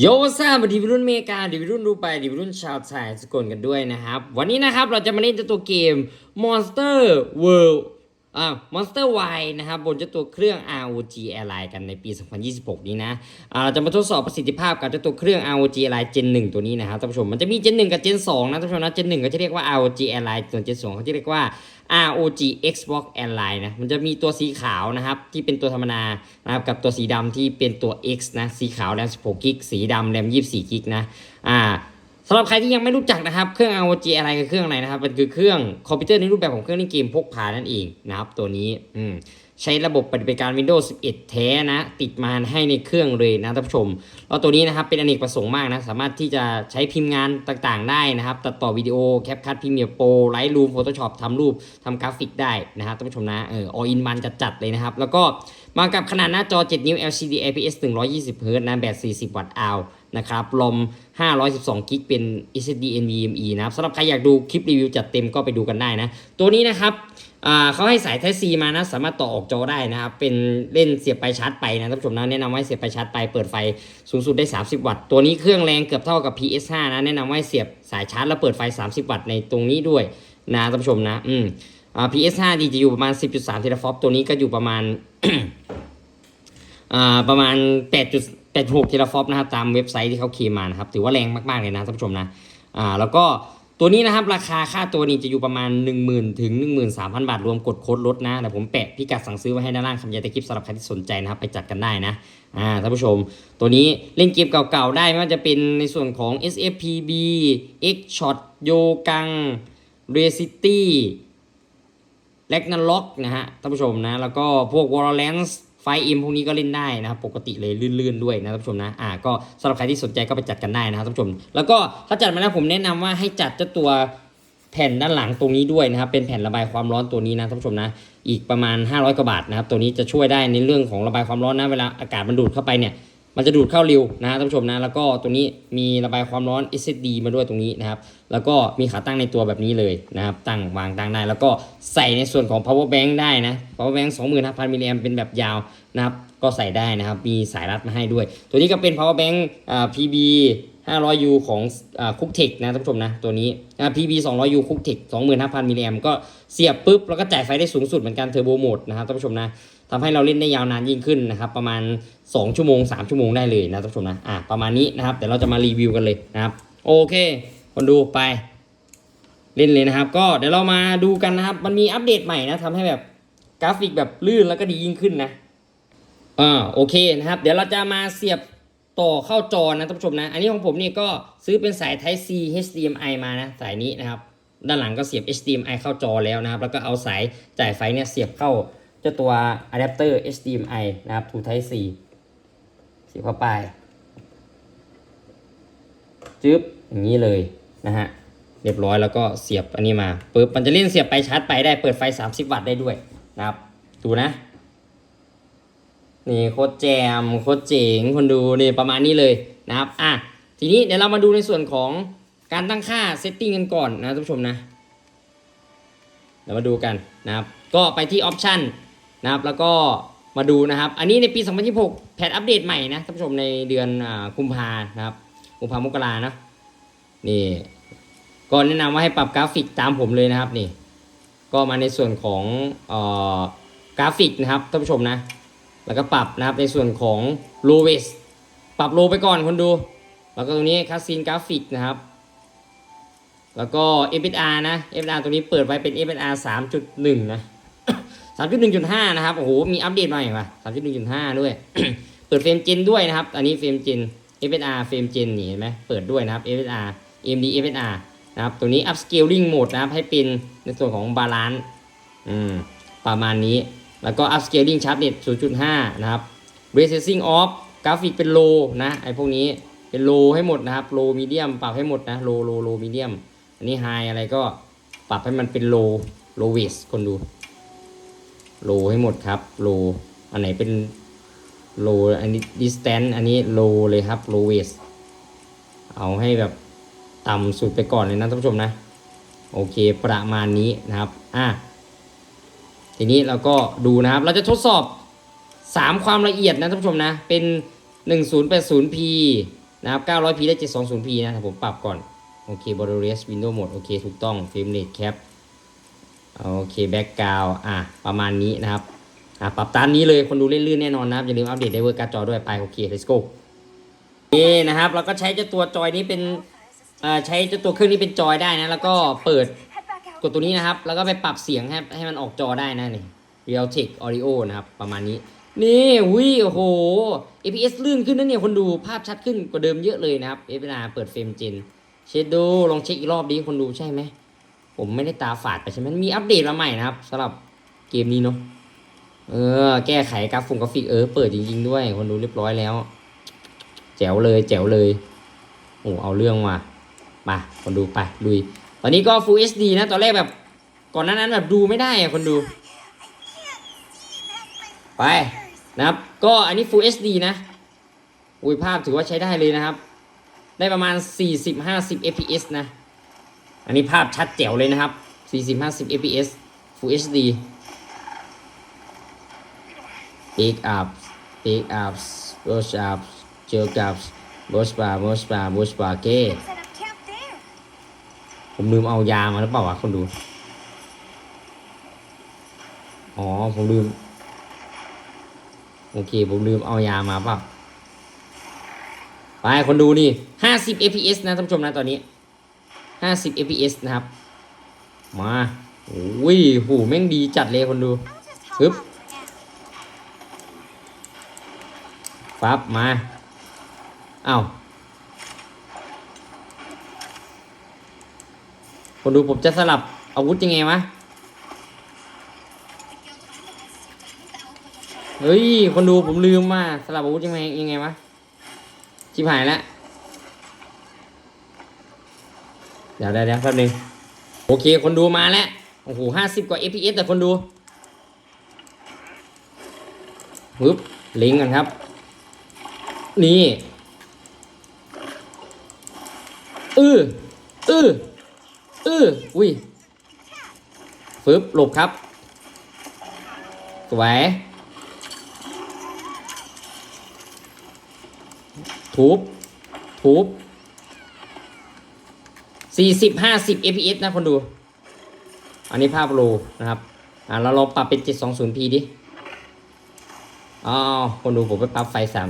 โยซาบดีวิรุ่นเมกาดีวิรุ่นดูไปดีวิรุ่นชาวไทยสกลกันด้วยนะครับ วันนี้นะครับเราจะมาเล่นเจ้าตัวเกม Monster World อ่า Monster Y นะครับบนเจ้าตัวเครื่อง ROG Ally กันในปี 2026 นี้นะเราจะมาทดสอบประสิทธิภาพกับเจ้าตัวเครื่อง ROG Ally Gen 1 ตัวนี้นะครับท่านผู้ชมมันจะมี Gen 1 กับ Gen 2นะท่านผู้ชมนะ Gen 1 ก็จะเรียกว่า ROG Ally ส่วน Gen 2เขาจะเรียกว่า ROG Xbox Ally นะ มันจะมีตัวสีขาวนะครับที่เป็นตัวธรรมดานะครับกับตัวสีดำที่เป็นตัว X นะสีขาวแรม 16 กิก สีดำแรม 24 กิกนะ อ่า สำหรับใครที่ยังไม่รู้จักนะครับ เครื่อง ROG Ally คือเครื่องอะไรนะครับ มันคือเครื่องคอมพิวเตอร์ในรูปแบบของเครื่องเล่นเกมพกพานั่นเองนะครับ ตัวนี้อืมใช้ระบบปฏิบัติการ Windows 11 แท้นะ ติดมาให้ในเครื่องเลยนะท่านผู้ชม แล้วตัวนี้นะครับเป็นอเนกประสงค์มากนะ สามารถที่จะใช้พิมพ์งานต่างๆ ได้นะครับ ตัดต่อวิดีโอแคปคัดพิมพ์เมียโปรไลท์รูมโฟโต้ช็อปทำรูปทำกราฟิกได้นะครับท่านผู้ชมนะเออ all in one จัดๆเลยนะครับ แล้วก็มากับขนาดหน้าจอ 7 นิ้ว LCD IPS 120 Hz นะแบต40 วัตต์อว นะครับลม512 กิกเป็น SSD NVMe นะครับสำหรับใครอยากดูคลิปรีวิวจัดเต็มก็ไปดูกันได้นะ ตัวนี้นะครับเขาให้สาย Type C มานะ สามารถต่อออกจอได้นะครับ เป็นเล่นเสียบไปชาร์จไปนะท่านผู้ชมนะแนะนำว่าเสียบไปชาร์จไปเปิดไฟสูงสุดได้ 30 วัตต์ ตัวนี้เครื่องแรงเกือบเท่ากับ PS5 นะ แนะนำว่าเสียบสายชาร์จแล้วเปิดไฟ 30 วัตต์ในตรงนี้ด้วยนะท่านผู้ชมนะ อืมอ่า PS5 ดีจะอยู่ประมาณ 10.3เทราฟอปตัวนี้ก็อยู่ประมาณอ่าประมาณ 86เทราฟอปนะครับตามเว็บไซต์ที่เขาเคลมมานะครับถือว่าแรงมากๆเลยนะท่านผู้ชมนะอ่าแล้วก็ตัวนี้นะครับราคาค่าตัวนี้จะอยู่ประมาณ 10,000ถึง13,000 บาท รวมกดโค้ดลดนะเดี๋ยวผมแปะพิกัดสั่งซื้อไว้ให้ด้านล่างคำยาตะคลิปสำหรับใครที่สนใจนะครับไปจัดกันได้นะอ่าท่านผู้ชม ตัวนี้เล่นเกมเก่าๆได้ไม่ว่าจะเป็นในส่วนของ SFPB X Shot โยกัง r e City แล็กนันล็อกนะฮะท่านผู้ชมนะแล้วก็พวก w a r l a n c e ไฟเอ็มพวกนี้ก็เล่นได้นะครับปกติเลยลื่นๆด้วยนะท่านผู้ชมนะอ่าก็สำหรับใครที่สนใจก็ไปจัดกันได้นะครับท่านผู้ชม แล้วก็ถ้าจัดมาแล้วผมแนะนำว่าให้จัดเจ้าตัวแผ่นด้านหลังตรงนี้ด้วยนะครับเป็นแผ่นระบายความร้อนตัวนี้นะท่านผู้ชมนะอีกประมาณ 500กว่าบาทนะครับตัวนี้จะช่วยได้ในเรื่องของระบายความร้อนนะเวลาอากาศมันดูดเข้าไปเนี่ย มันจะดูดเข้าเร็วนะฮะท่านผู้ชมนะแล้วก็ตัวนี้มีระบายความร้อน SSD มาด้วยตรงนี้นะครับแล้วก็มีขาตั้งในตัวแบบนี้เลยนะครับตั้งวางตั้งได้ แล้วก็ใส่ในส่วนของ power bank ได้นะ power bank 25,000มิลลิแอมเป็นแบบยาวนะครับก็ใส่ได้นะครับมีสายรัดมาให้ด้วย ตัวนี้ก็เป็น power bank อ่า PB 500U ของคุกเทคนะท่านผู้ชมนะตัวนี้ PB 200U คุกเทค25,000มิลลิแอมก็เสียบปุ๊บแล้วก็จ่ายไฟได้สูงสุดเหมือนกันเทอร์โบโหมดนะครับท่านผู้ชมนะ ทำให้เราเล่นได้ยาวนานยิ่งขึ้นนะครับ ประมาณ 2 ชั่วโมง 3 ชั่วโมงได้เลยนะท่านผู้ชมนะอะประมาณนี้นะครับเดี๋ยวเราจะมารีวิวกันเลยนะครับ โอเค คนดูไป เล่นเลยนะครับ ก็เดี๋ยวเรามาดูกันนะครับ มันมีอัปเดตใหม่นะทำให้แบบกราฟิกแบบลื่นแล้วก็ดียิ่งขึ้นนะอ่าโอเคนะครับ เดี๋ยวเราจะมาเสียบต่อเข้าจอนะท่านผู้ชมนะ อันนี้ของผมนี่ก็ซื้อเป็นสาย Type C HDMI มานะ สายนี้นะครับ ด้านหลังก็เสียบ HDMI เข้าจอแล้วนะครับ แล้วก็เอาสายจ่ายไฟเนี่ยเสียบเข้า จ้าตัวอะแดปเตอร์ HDMI นะครับ to Type C เสียบเข้าไป จึ๊บ อย่างนี้เลยนะฮะ เรียบร้อยแล้วก็เสียบอันนี้มาปึ๊บมันจะเล่นเสียบไปชาร์จไปได้เปิดไฟ 30 วัตต์ได้ด้วยนะครับ ดูนะ นี่โคตรแจมโคตรเจ๋งคนดูนี่ประมาณนี้เลยนะครับ อะ ทีนี้เดี๋ยวเรามาดูในส่วนของการตั้งค่าเซตติ้งกันก่อนนะท่านผู้ชมนะเดี๋ยวมาดูกันนะครับ ก็ไปที่ออปชัน นะครับ แล้วก็มาดูนะครับ อันนี้ในปี 2026 แพทอัปเดตใหม่นะท่านผู้ชมในเดือนกุมภานะครับกุมภามกรานะนี่ก็แนะนำว่าให้ปรับกราฟิกตามผมเลยนะครับนี่ก็มาในส่วนของออกราฟิกนะครับท่านผู้ชมนะ แล้วก็ปรับนะครับในส่วนของ low w e s ปรับโลไปก่อนคนดู แล้วก็ตรงนี้คัสซีนกราฟิกนะครับ แล้วก็ FSR นะ FSR ตัวนี้เปิดไว้เป็น FSR 3.1 นะ 3.1.5นะครับโอ้โหมีอัปเดตมาอีกว่ะ3.1.5ด้วย เปิดเฟรมเจนด้วยนะครับ อันนี้เฟรมเจน FSR เฟรมเจนนี่เห็นไหมเปิดด้วยนะครับ FSR AMD FSR นะครับตัวนี้ upscaling mode นะครับให้เป็นในส่วนของบาลานซ์อืมประมาณนี้ แล้วก็ upscaling sharpness 0.5 นะครับ recessing off กราฟิกเป็น low นะไอพวกนี้เป็น low ให้หมดนะครับ low medium ปรับให้หมดนะ low low low medium อันนี้ high อะไรก็ปรับให้มันเป็น low low waste คนดู low ให้หมดครับ low อันไหนเป็น low อันนี้ distance อันนี้ low เลยครับ low waste เอาให้แบบต่ำสุดไปก่อนเลยนะท่านผู้ชมนะ โอเคประมาณนี้นะครับอะทีนี้เราก็ดูนะครับ เราจะทดสอบ 3 ความละเอียดนะท่านผู้ชมนะ เป็น 1080p นะครับ 900p ได้ 720p นะผมปรับก่อน โอเค b o r d e r s Window Mode โอเค ถูกต้อง Frame Rate Cap โอเค Background อะประมาณนี้นะครับอะปรับตามนี้เลยคนดูเลื่นแน่นอนนะครับอย่าลืมอัปเดตไดเวอร์การ์ดจอด้วยไปโอเค let's go นี่นะครับเราก็ใช้เจ้าตัวจอยนี้เป็นอ่อใช้เจ้าตัวเครื่องนี้เป็นจอยได้นะ แล้วก็เปิดกดตัวนี้นะครับ แล้วก็ไปปรับเสียงให้ให้มันออกจอได้นะนี่ Realtek Audio นะครับประมาณนี้นี่วิโอ้โห APS ลื่นขึ้นนะเนี่ยคนดูภาพชัดขึ้นกว่าเดิมเยอะเลยนะครับเอฟนาเปิดเฟรมเจนเช็ดดูลองเช็คอีกรอบดิคนดูใช่ไหม ผมไม่ได้ตาฝาดไปใช่ไหมมีอัปเดตมาใหม่นะครับสำหรับเกมนี้เนาะเออ แก้ไขกราฟงกราฟิกเออเปิดจริง ๆ ด้วย คนดูเรียบร้อยแล้ว แจ๋วเลย แจ๋วเลยโอ้เอาเรื่องว่ะมาคนดูไปลุย ตอนนี้ก็ Full HD นะตอนแรกแบบก่อนหน้านั้นแบบดูไม่ได้อะคนดู ไปนะครับ ก็อันนี้ Full HD นะอุ้ยภาพถือว่าใช้ได้เลยนะครับ ได้ประมาณ 40-50 fps นะ อันนี้ภาพชัดแจ๋วเลยนะครับ 40-50 fps Full HD Pick up Pick up Push up Jerk up Push bar Push bar Push bar เก้ผมลืมเอายามาหรือเปล่าวะคนดู อ๋อ ผมลืม โอเค ผมลืมเอายามาเปล่าไปคนดูนี่ 50 fps นะท่านผู้ชมนะตอนนี้ 50 fps นะครับ มาโอ้ยโหแม่งดีจัดเลยคนดู I'll just hop Oop. on for now. ปั๊บมาอ้าวคนดูผมจะสลับอาวุธยังไงวะเฮ้ย คนดูผมลืมว่าสลับอาวุธยังไงยังไงวะชิบหายแล้ว เดี๋ยวเดี๋ยวเดี๋ยวแป๊บนึงโอเค คนดูมาแล้ว โอ้โหห้าสิบกว่า fps แต่คนดูปึ๊บลิงก์กันครับ นี่อืออืออืออุ้ยฟึบหลบครับ สวยทุบทุบ สี่สิบห้าสิบ fps นะคนดู อันนี้ภาพโลนะครับ อ่าเราลองปรับเป็น 720p ดิอ๋อคนดูผมไปปรับไฟสาม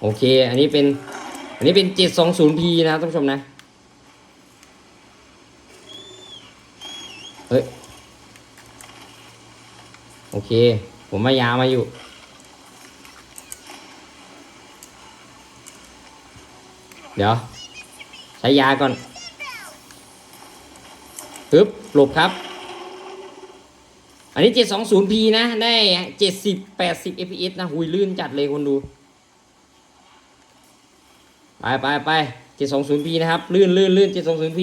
โอเค อันนี้เป็น อันนี้เป็น 720p นะครับท่านผู้ชมนะ เฮ้ย โอเค ผมมายามาอยู่ เดี๋ยว ใช้ยาก่อนปึ๊บหลบครับ อันนี้ 720p นะ ได้ 70 80 fps นะ หุยลื่นจัดเลยคนดู ไปไปไป 720p นะครับ ลื่นลื่นลื่น 720p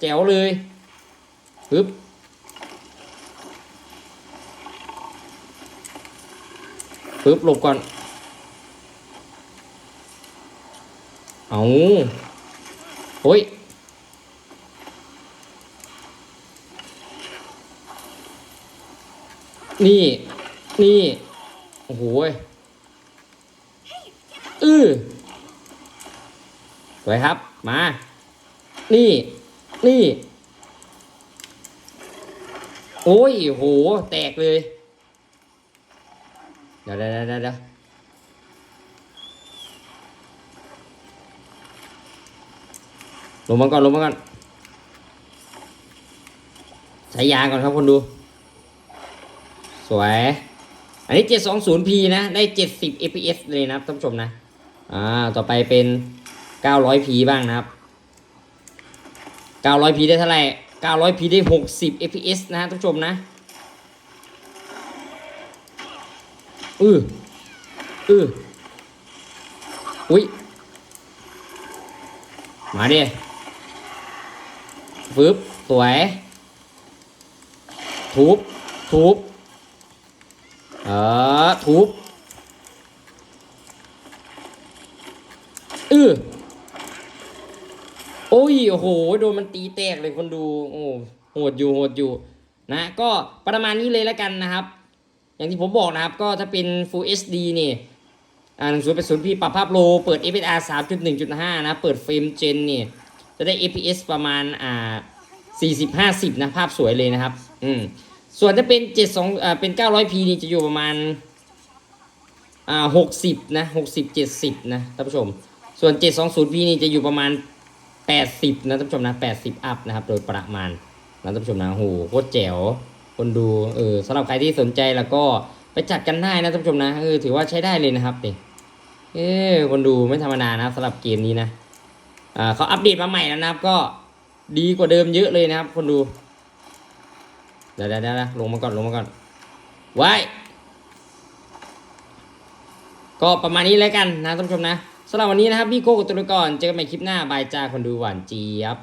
แจ๋วเลยปึ๊บปึ๊บหลบก่อน เอาโอ้ยนี่ นี่ โอ้โหอือสวยครับ มา นี่ นี่ โอ้ยโห แตกเลย เดี๋ยวเดี๋ยวเดี๋ยว ลงมาก่อนลงมาก่อนใช้ยางก่อนครับคนดู สวย อันนี้ 720p นะ ได้ 70 fps เลยนะครับท่านผู้ชมนะ อ่า ต่อไปเป็น 900p บ้างนะครับ 900p ได้เท่าไหร่ 900p ได้ 60 fps นะฮะท่านผู้ชมนะ อืออืออุ้ยมาดิ ฟึบสวย ทุบ ทุบ เออ ทุบอือโอ้ย โอ้โห โดนมันตีแตกเลยคนดู โอ้โหดอยู่ โหดอยู่ นะ ก็ประมาณนี้เลยแล้วกันนะครับ อย่างที่ผมบอกนะครับ ก็ถ้าเป็น Full HD นี่อ่าหนึ่งศูนย์เป็นศูนย์พี่ปรับภาพโล เปิด FSR สามจุดหนึ่งจุดห้านะ เปิดเฟรมเจนเนี่ย จะได้ FPS ประมาณอ่าสี่สิบห้าสิบนะ ภาพสวยเลยนะครับ อืม ส่วนถ้าเป็นเจ็ดสองอ่าเป็นเก้าร้อยพีนี่จะอยู่ประมาณอ่าหกสิบนะหกสิบเจ็ดสิบนะท่านผู้ชม ส่วนเจ็ดสองศูนย์พีนี่จะอยู่ประมาณแปดสิบนะท่านผู้ชมนะแปดสิบอัพนะครับ โดยประมาณนะท่านผู้ชมนะโหโคตรแจ๋ว คนดู เออสำหรับใครที่สนใจแล้วก็ไปจัดกันได้นะท่านผู้ชมนะ เออ ถือว่าใช้ได้เลยนะครับเด็เออคนดูไม่ธรรมดานะสำหรับเกมนี้นะ อ่าเขาอัปเดตมาใหม่แล้วนะครับ ก็ดีกว่าเดิมเยอะเลยนะครับ คนดู เดี๋ยวเดี๋ยวนะลงมาก่อนลงมาก่อนไว้ก็ประมาณนี้แล้วกันนะท่านผู้ชมนะสำหรับวันนี้นะครับพี่โก้กับตุลก่อนเจอกันใหม่คลิปหน้าบายจ้าคนดูหวานเจี๊ยบ